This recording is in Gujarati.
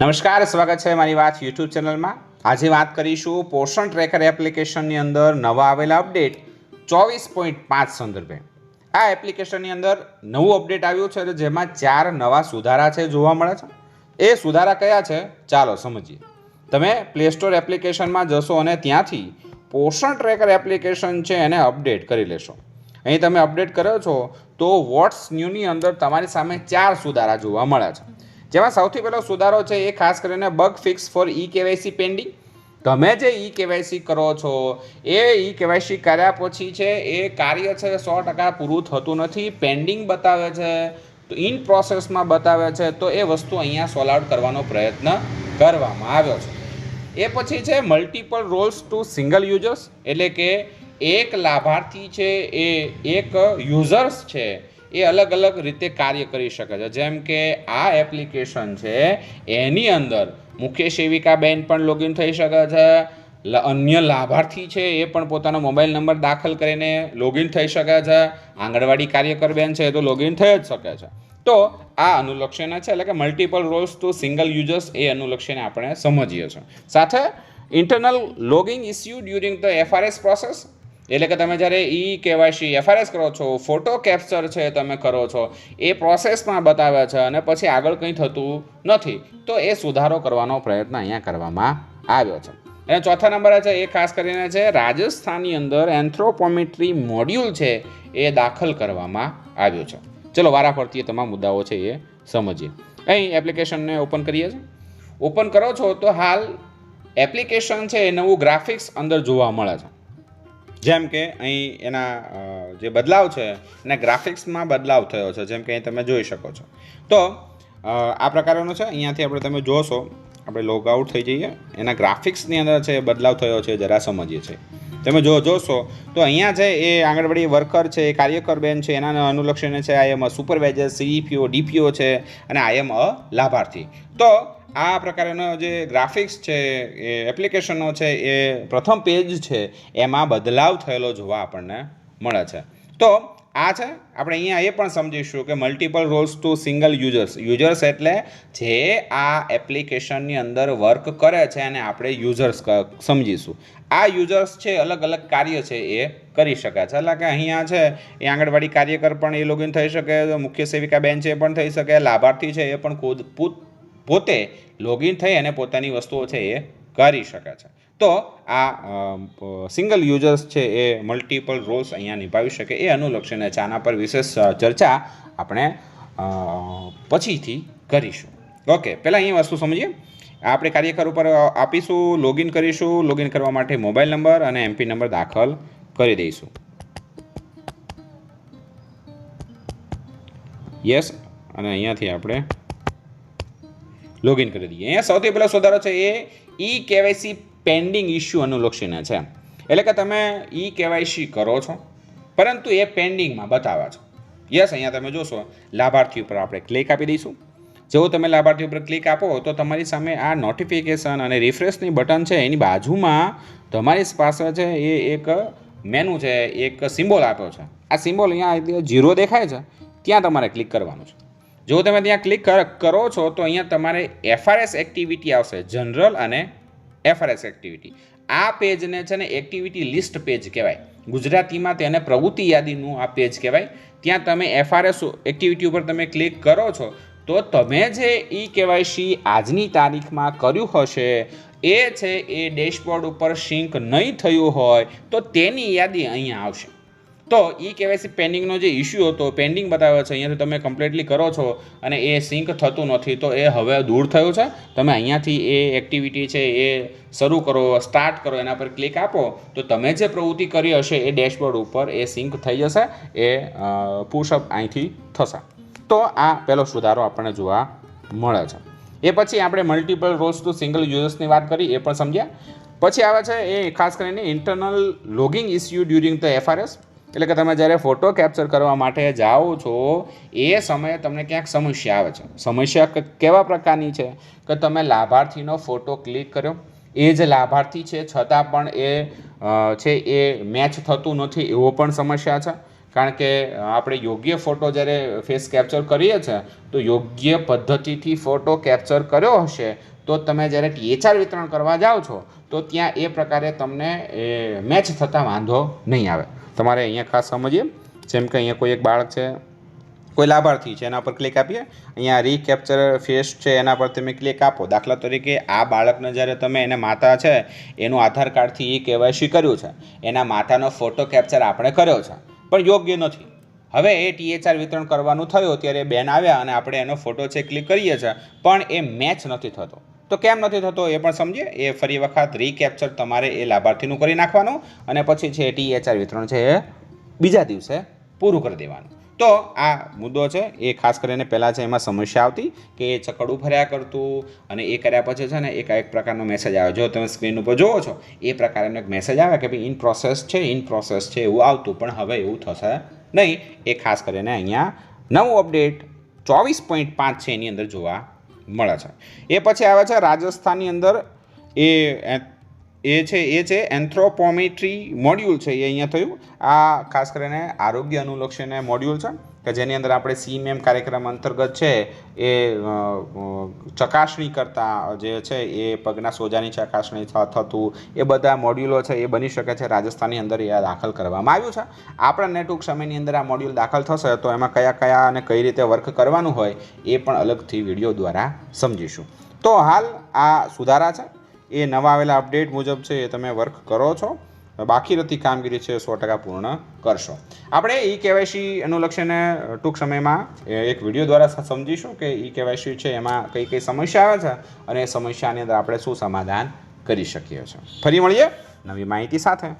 નમસ્કાર, સ્વાગત છે મારી વાત યુટ્યુબ ચેનલમાં. આજે વાત કરીશું પોષણ ટ્રેકર એપ્લિકેશનની અંદર નવા આવેલા અપડેટ ચોવીસ પોઈન્ટ પાંચ સંદર્ભે. આ એપ્લિકેશનની અંદર નવું અપડેટ આવ્યું છે જેમાં ચાર નવા સુધારા છે જોવા મળે છે. એ સુધારા કયા છે? ચાલો સમજીએ. તમે પ્લે સ્ટોર એપ્લિકેશનમાં જશો અને ત્યાંથી પોષણ ટ્રેકર એપ્લિકેશન છે એને અપડેટ કરી લેશો. અહીં તમે અપડેટ કરો છો તો વોટ્સ ન્યૂની અંદર તમારી સામે ચાર સુધારા જોવા મળે છે. જેમાં સૌથી પહેલો સુધારો છે એ ખાસ કરીને bug fix for E KYC pending તમે જે ઈ કેવાયસી કરો છો, એ ઈ કેવાયસી કર્યા પછી છે, એ કાર્ય છે સો ટકા પૂરું થતું નથી પેન્ડિંગ બતાવે છે, તો ઇન પ્રોસેસમાં બતાવે છે, તો એ વસ્તુ અહીંયા સોલ્વ આઉટ કરવાનો પ્રયત્ન કરવામાં આવ્યો છે. એ પછી છે multiple roles to single users એટલે કે એક લાભાર્થી છે એ એક યુઝર્સ છે એ અલગ અલગ રીતે કાર્ય કરી શકે છે. જેમ કે આ એપ્લિકેશન છે, એની અંદર મુખ્ય સેવિકા બેન પણ લોગિન થઈ શકે છે. અન્ય લાભાર્થી છે, એ પણ પોતાનો મોબાઈલ નંબર દાખલ કરીને લોગિન થઈ શકે છે. આંગણવાડી કાર્યકર બેન છે, એ તો લોગિન થઈ જ શકે છે. તો આ અનુલક્ષીને છે, એટલે કે multiple roles to single users એ અનુલક્ષ્યને આપણે સમજીએ છીએ. સાથે internal logging issue during the FRS process એટલે કે તમે જ્યારે ઈ કેવાયસી એફઆરએસ કરો છો, ફોટો કેપ્ચર છે તમે કરો છો, એ પ્રોસેસમાં બતાવે છે અને પછી આગળ કંઈ થતું નથી. તો એ સુધારો કરવાનો પ્રયત્ન અહીંયા કરવામાં આવ્યો છે. અને ચોથા નંબરે છે એ ખાસ કરીને છે, રાજસ્થાનની અંદર એન્થ્રોપોમેટ્રી મોડ્યુલ છે એ દાખલ કરવામાં આવ્યો છે. ચલો વારાફરતી તમામ મુદ્દાઓ છે એ સમજીએ. અહીં એપ્લિકેશનને ઓપન કરીએ છીએ ઓપન કરો છો તો હાલ એપ્લિકેશન છે એ નવું ગ્રાફિક્સ અંદર જોવા મળે છે. જેમ કે અહીં એના જે બદલાવ છે, એના ગ્રાફિક્સમાં બદલાવ થયો છે, જેમ કે અહીં તમે જોઈ શકો છો. તો આ પ્રકારનો છે, અહીંયાથી આપણે તમે જોશો, આપણે લોગ આઉટ થઈ જઈએ, એના ગ્રાફિક્સની અંદર છે બદલાવ થયો છે, જરા સમજીએ છીએ. તમે જો, જોશો, તો અહીંયા છે એ આંગણવાડી વર્કર છે, એ કાર્યકર બેન છે, એના અનુલક્ષીને છે આઈ એમ અ સુપરવાઇઝર સીઈપીઓ ડીપીઓ છે, અને આઈ એમ અ લાભાર્થી. તો આ પ્રકારનો જે ગ્રાફિક્સ છે, એ એપ્લિકેશનો છે, એ પ્રથમ પેજ છે, એમાં બદલાવ થયેલો જોવા આપણને મળે છે. તો આ છે, આપણે અહીંયા એ પણ સમજીશું કે multiple roles to single users users એટલે જે આ એપ્લિકેશનની અંદર વર્ક કરે છે અને આપણે યુઝર્સ સમજીશું. આ યુઝર્સ છે, અલગ અલગ કાર્ય છે, એ કરી શકે છે. એટલે કે અહીંયા છે, એ આંગણવાડી કાર્યકર પણ એ લોગિન થઈ શકે, મુખ્ય સેવિકા બેન છે એ પણ થઈ શકે, લાભાર્થી છે એ પણ ખુદ પૂત લોગિન થઈ અને પોતાની વસ્તુઓ છે એ કરી શકે છે. તો આ સિંગલ યુઝર્સ છે એ મલ્ટિપલ રોલ્સ અહીંયા નિભાવી શકે એ અનુલક્ષીને છે. આના પર વિશેષ ચર્ચા આપણે પછીથી કરીશું. ઓકે પહેલાં અહીં વસ્તુ સમજીએ. આપણે કાર્યકર ઉપર આપીશું લોગિન કરીશું લોગિન કરવા માટે મોબાઈલ નંબર અને એમપી નંબર દાખલ કરી દઈશું. યસ અને અહીંયાથી આપણે લોગિન કરી દઈએ. અહીંયા સૌથી પહેલો સુધારો છે એ ઈ કેવાયસી પેન્ડિંગ ઇસ્યુ અનુલક્ષીને છે. એટલે કે તમે ઈ કેવાયસી કરો છો, પરંતુ એ પેન્ડિંગમાં બતાવે છે. યસ, અહીંયા તમે જોશો, લાભાર્થી ઉપર આપણે ક્લિક આપી દઈશું. જેવો તમે લાભાર્થી ઉપર ક્લિક આપો, તો તમારી સામે આ નોટિફિકેશન અને રિફ્રેશની બટન છે, એની બાજુમાં તમારી પાસે છે એ એક મેનુ છે, એક સિમ્બોલ આપ્યો છે. આ સિમ્બોલ અહીંયા જીરો દેખાય છે, ત્યાં તમારે ક્લિક કરવાનું છે. જો તમે ત્યાં ક્લિક કરો છો, તો અહીંયા તમારે એફઆરએસ એક્ટિવિટી આવશે જનરલ અને એફઆરએસ એક્ટિવિટી આ પેજને છે ને એક્ટિવિટી લિસ્ટ પેજ કહેવાય. ગુજરાતીમાં તેને પ્રવૃત્તિ યાદીનું આ પેજ કહેવાય. ત્યાં તમે એફઆરએસ એક્ટિવિટી ઉપર તમે ક્લિક કરો છો, તો તમે જે ઈ કેવાયસી આજની તારીખમાં કર્યું હશે, એ છે એ ડેશબોર્ડ ઉપર સિંક નહીં થયું હોય, તો તેની યાદી અહીંયા આવશે. તો ઈ કેવાયસી પેન્ડિંગનો જે ઇસ્યુ હતો પેન્ડિંગ બતાવે છે અહીંયાથી તમે કમ્પ્લીટલી કરો છો અને એ સિંક થતું નથી, તો એ હવે દૂર થયું છે. તમે અહીંયાથી એ એક્ટિવિટી છે એ શરૂ કરો સ્ટાર્ટ કરો, એના પર ક્લિક આપો, તો તમે જે પ્રવૃત્તિ કરી હશે એ ડેશબોર્ડ ઉપર એ સિંક થઈ જશે, એ પુશઅપ અહીંથી થશે. તો આ પહેલો સુધારો આપણને જોવા મળે છે. એ પછી આપણે મલ્ટિપલ રોલ્સ ટુ સિંગલ યુઝર્સની વાત કરી, એ પણ સમજ્યા. પછી આવે છે એ ખાસ કરીને internal logging issue during the FRS એટલે કે તમે જ્યારે ફોટો કેપ્ચર કરવા માટે જાઓ છો, એ સમયે તમને ક્યાંક સમસ્યા આવે છે. સમસ્યા કેવા પ્રકારની છે? કે તમે લાભાર્થીનો ફોટો ક્લિક કર્યો. એ જ લાભાર્થી છે, છતાં પણ એ છે, એ મેચ થતું નથી, એવો પણ સમસ્યા છે. કારણ કે આપણે યોગ્ય ફોટો જ્યારે ફેસ કેપ્ચર કરીએ છીએ તો યોગ્ય પદ્ધતિથી ફોટો કેપ્ચર કર્યો હશે, તો તમે જ્યારે ટીએચઆર વિતરણ કરવા જાઓ છો, તો ત્યાં એ પ્રકારે તમને એ મેચ થતાં વાંધો નહીં આવે. તમારે અહીંયા ખાસ સમજીએ, જેમ કે અહીંયા કોઈ એક બાળક છે, કોઈ લાભાર્થી છે, એના પર ક્લિક આપીએ. અહીંયા રીકેપ્ચર ફેસ છે, એના પર તમે ક્લિક આપો. દાખલા તરીકે આ બાળકને જ્યારે તમે એને માતા છે, એનું આધાર કાર્ડથી એ કેવાયસી કર્યું છે. એના માતાનો ફોટો કેપ્ચર આપણે કર્યો છે. પણ યોગ્ય નથી. હવે એ ટીએચઆર વિતરણ કરવાનું થયું, ત્યારે બેન આવ્યા અને આપણે એનો ફોટો છે ક્લિક કરીએ છીએ પણ એ મેચ નથી થતો. તો કેમ નથી થતો એ પણ સમજીએ. એ ફરી વખત રીકેપ્ચર તમારે એ લાભાર્થીનું કરી નાખવાનું અને પછી છે ટીએચઆર વિતરણ છે એ બીજા દિવસે પૂરું કરી દેવાનું. તો આ મુદ્દો છે એ ખાસ કરીને પહેલાં છે એમાં સમસ્યા આવતી કે એ ચકડું ફર્યા કરતું અને એ કર્યા પછી છે ને એક એક પ્રકારનો મેસેજ આવે. જો તમે સ્ક્રીન ઉપર જુઓ છો, એ પ્રકારનો એક મેસેજ આવે કે ભાઈ ઇન પ્રોસેસ છે ઇન પ્રોસેસ છે, એવું આવતું, પણ હવે એવું થશે નહીં. એ ખાસ કરીને અહીંયા નવું અપડેટ ચોવીસ પોઈન્ટ પાંચ છે એની અંદર જોવા મળે છે. એ પછી આવે છે રાજસ્થાનની અંદર એ એ છે એ છે એન્થ્રોપોમેટ્રી મોડ્યુલ છે, એ અહીંયા થયું. આ ખાસ કરીને આરોગ્ય અનુલક્ષીને મોડ્યુલ છે. કે જેની અંદર આપણે સીએમએમ કાર્યક્રમ અંતર્ગત છે, એ ચકાસણી કરતા જે છે, એ પગના સોજાની ચકાસણી થતું, એ બધા મોડ્યુલો છે, એ બની શકે છે, રાજસ્થાનની અંદર એ દાખલ કરવામાં આવ્યું છે. આપણને ટૂંક સમયની અંદર આ મોડ્યુલ દાખલ થશે, તો એમાં કયા કયા અને કઈ રીતે વર્ક કરવાનું હોય, એ પણ અલગથી વીડિયો દ્વારા સમજીશું. તો હાલ આ સુધારા છે. એ નવા આવેલા અપડેટ મુજબ છે, એ તમે વર્ક કરો છો. બાકી રહેતી કામગીરી છે સો ટકા પૂર્ણ કરશો. આપણે ઈ કેવાયસી અનુલક્ષીને ટૂંક સમયમાં એક વીડિયો દ્વારા સમજીશું કે ઈ કેવાયસી છે એમાં કઈ કઈ સમસ્યા આવે છે અને એ સમસ્યાની અંદર આપણે શું સમાધાન કરી શકીએ છીએ. ફરી મળીએ નવી માહિતી સાથે.